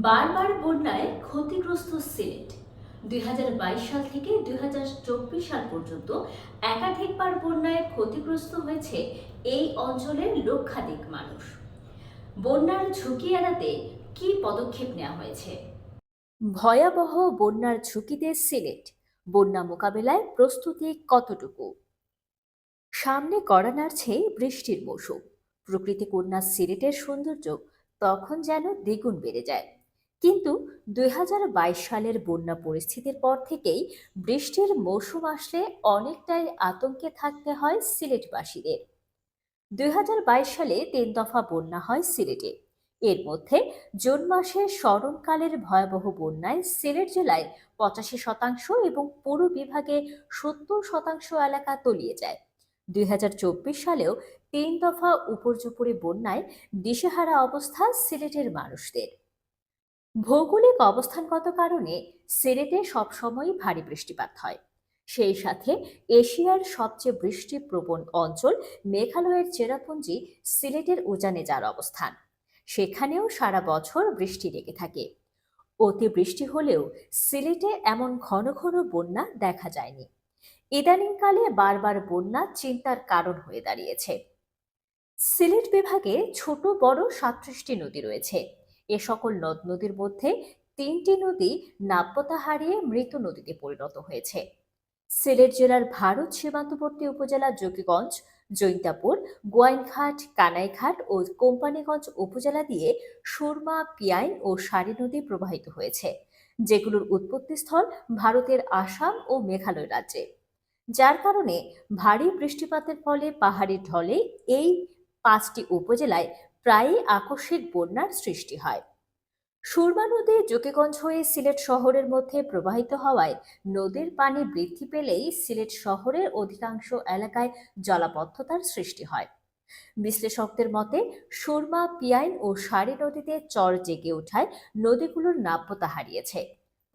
বারবার বন্যায় ক্ষতিগ্রস্ত সিলেট। দুই হাজার বাইশ সাল থেকে দুই হাজার চব্বিশ সাল পর্যন্ত একাধিকবার বন্যায় ক্ষতিগ্রস্ত হয়েছে এই অঞ্চলের লক্ষাধিক মানুষ। বন্যার ঝুঁকি এড়াতে কী পদক্ষেপ নেওয়া হয়েছে? ভয়াবহ বন্যার ঝুঁকিতে সিলেট। বন্যা মোকাবেলায় প্রস্তুতি কতটুকু? সামনে কড়া নাড়ছে বৃষ্টির মৌসুম। প্রকৃতি কন্যা সিলেটের সৌন্দর্য তখন যেন দ্বিগুণ বেড়ে যায়। কিন্তু দুই হাজার বাইশ সালের বন্যা পরিস্থিতির পর থেকেই বৃষ্টির মৌসুম আসলে অনেকটাই আতঙ্কে থাকতে হয় সিলেটবাসীদের। দুই হাজার বাইশ সালে তিন দফা বন্যা হয় সিলেটে। এর মধ্যে জুন মাসে স্মরণকালের ভয়াবহ বন্যায় সিলেট জেলায় পঁচাশি শতাংশ এবং পুরো বিভাগে সত্তর শতাংশ এলাকা তলিয়ে যায়। দুই হাজার চব্বিশ সালেও তিন দফা উপর্যুপরি বন্যায় দিশেহারা অবস্থা সিলেটের মানুষদের। ভৌগোলিক অবস্থানগত কারণে সিলেটে সবসময়ই ভারী বৃষ্টিপাত হয়। সেই সাথে এশিয়ার সবচেয়ে বৃষ্টিপ্রবণ অঞ্চল মেঘালয়ের চেরাপুঞ্জি সিলেটের উজানে যার অবস্থান। সেখানেও সারা বছর বৃষ্টি লেগে থাকে। অতিবৃষ্টি হলেও সিলেটে এমন ঘন ঘন বন্যা দেখা যায়নি। ইদানিংকালে বারবার বন্যা চিন্তার কারণ হয়ে দাঁড়িয়েছে। সিলেট বিভাগে ছোট বড় সাতত্রিশটি নদী রয়েছে। এ সকল নদ নদীর মধ্যে তিনটি নদী নাব্যতা হারিয়ে মৃত নদীতে পরিণত হয়েছে। সিলেট জেলার ভারত সীমান্তবর্তী উপজেলা যোগীগঞ্জ জৈন্তাপুর, গোয়াইনঘাট, কানাইঘাট ও কোম্পানিগঞ্জ উপজেলা দিয়ে সুরমা পিয়াইন ও সারি নদী প্রবাহিত হয়েছে, যেগুলোর উৎপত্তিস্থল ভারতের আসাম ও মেঘালয় রাজ্যে। যার কারণে ভারী বৃষ্টিপাতের ফলে পাহাড়ি ঢলে এই পাঁচটি উপজেলায় প্রায়ই আকস্মিক বন্যার সৃষ্টি হয়। সুরমা নদী জোকেগঞ্জ হয়ে সিলেট শহরের মধ্যে প্রবাহিত হওয়ায় নদীর পানি বৃদ্ধি পেলেই সিলেট শহরের অধিকাংশ এলাকায় জলাবদ্ধতার সৃষ্টি হয়। বিশ্লেষকদের মতে, সুরমা, পিয়াইন ও সারি নদীতে চর জেগে ওঠায় নদীগুলোর নাব্যতা হারিয়েছে।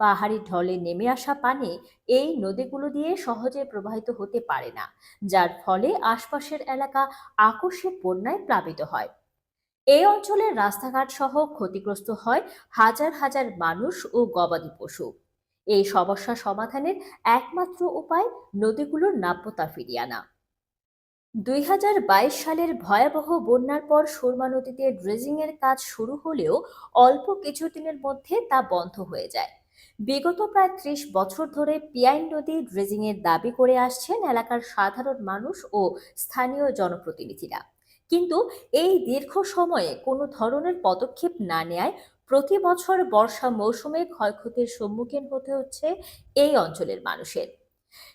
পাহাড়ি ঢলে নেমে আসা পানি এই নদীগুলো দিয়ে সহজে প্রবাহিত হতে পারে না, যার ফলে আশপাশের এলাকা আকস্মিক বন্যায় প্লাবিত হয়। এই অঞ্চলের রাস্তাঘাট সহ ক্ষতিগ্রস্ত হয় হাজার হাজার মানুষ ও গবাদি পশু। এই সমস্যা সমাধানের একমাত্র উপায় নদীগুলোর নাব্যতা ফিরিয়ে আনা। দুই হাজার বাইশ সালের ভয়াবহ বন্যার পর সুরমা নদীতে ড্রেজিংয়ের কাজ শুরু হলেও অল্প কিছুদিনের মধ্যে তা বন্ধ হয়ে যায়। বিগত প্রায় ত্রিশ বছর ধরে পিয়াইন নদী ড্রেজিংয়ের দাবি করে আসছেন এলাকার সাধারণ মানুষ ও স্থানীয় জনপ্রতিনিধিরা। কিন্তু এই দীর্ঘ সময়ে কোনো ধরনের পদক্ষেপ না নেয় প্রতি বছর বর্ষা মৌসুমে ক্ষয়ক্ষতির সম্মুখীন হতে হচ্ছে এই অঞ্চলের মানুষের।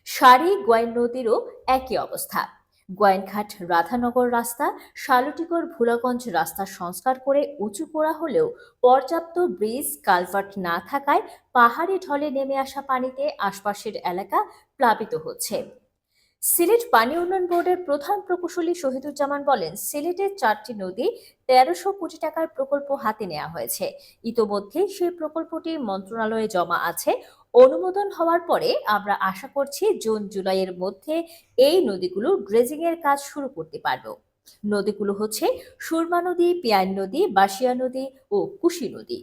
সারি, গোয়াইন নদীরও একই অবস্থা। গোয়াইনঘাট, রাধানগর রাস্তা, শালুটিকর ভুলাগঞ্জ রাস্তা সংস্কার করে উঁচু করা হলেও পর্যাপ্ত ব্রিজ কালভার্ট না থাকায় পাহাড়ি ঢলে নেমে আসা পানিতে আশপাশের এলাকা প্লাবিত হচ্ছে। সিলেট পানি উন্নয়ন বোর্ডের প্রধান প্রকৌশলী শহীদুজ্জামান বলেন, সিলেটের চারটি নদী তেরোশো কোটি টাকার প্রকল্প হাতে নেওয়া হয়েছে। ইতোমধ্যে সেই প্রকল্পটি মন্ত্রণালয়ে জমা আছে। অনুমোদন হওয়ার পরে আমরা আশা করছি জুন জুলাইয়ের মধ্যে এই নদীগুলো ড্রেজিং এর কাজ শুরু করতে পারব। নদীগুলো হচ্ছে সুরমা নদী পিয়ান নদী বাসিয়া নদী ও কুশি নদী।